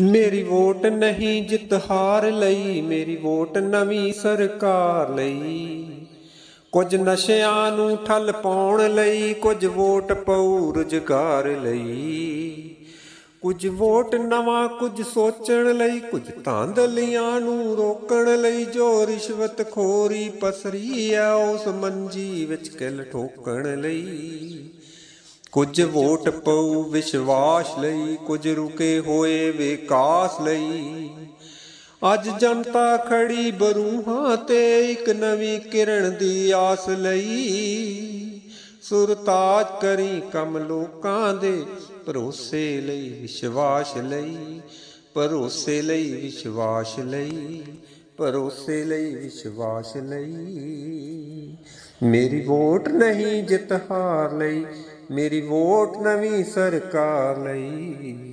ਮੇਰੀ ਵੋਟ ਨਹੀਂ ਜਿੱਤ ਹਾਰ ਲਈ, ਮੇਰੀ ਵੋਟ ਨਵੀਂ ਸਰਕਾਰ ਲਈ। ਕੁਝ ਨਸ਼ਿਆਂ ਨੂੰ ਠੱਲ ਪਾਉਣ ਲਈ, ਕੁਝ ਵੋਟ ਪਊ ਰੁਜ਼ਗਾਰ ਲਈ। ਕੁਝ ਵੋਟ ਨਵਾਂ ਕੁਝ ਸੋਚਣ ਲਈ, ਕੁਝ ਧਾਂਦਲੀਆਂ ਨੂੰ ਰੋਕਣ ਲਈ, ਜੋ ਰਿਸ਼ਵਤ ਖੋਰੀ ਪਸਰੀ ਆ ਉਸ ਮੰਜੀ ਵਿੱਚ ਕਿਲ ਠੋਕਣ ਲਈ। ਕੁਝ ਵੋਟ ਪਊ ਵਿਸ਼ਵਾਸ ਲਈ, ਕੁਝ ਰੁਕੇ ਹੋਏ ਵਿਕਾਸ ਲਈ। ਅੱਜ ਜਨਤਾ ਖੜੀ ਬਰੂਹਾਂ ਤੇ ਇੱਕ ਨਵੀਂ ਕਿਰਨ ਦੀ ਆਸ ਲਈ। ਸੁਰਤਾਜ ਕਰੀ ਕੰਮ ਲੋਕਾਂ ਦੇ ਭਰੋਸੇ ਲਈ, ਵਿਸ਼ਵਾਸ ਲਈ, ਭਰੋਸੇ ਲਈ, ਵਿਸ਼ਵਾਸ ਲਈ। ਭਰੋਸੇ ਲਈ ਵਿਸ਼ਵਾਸ ਲਈ। ਮੇਰੀ ਵੋਟ ਨਹੀਂ ਜਿੱਤ ਹਾਰ ਲਈ, ਮੇਰੀ ਵੋਟ ਨਵੀਂ ਸਰਕਾਰ ਲਈ।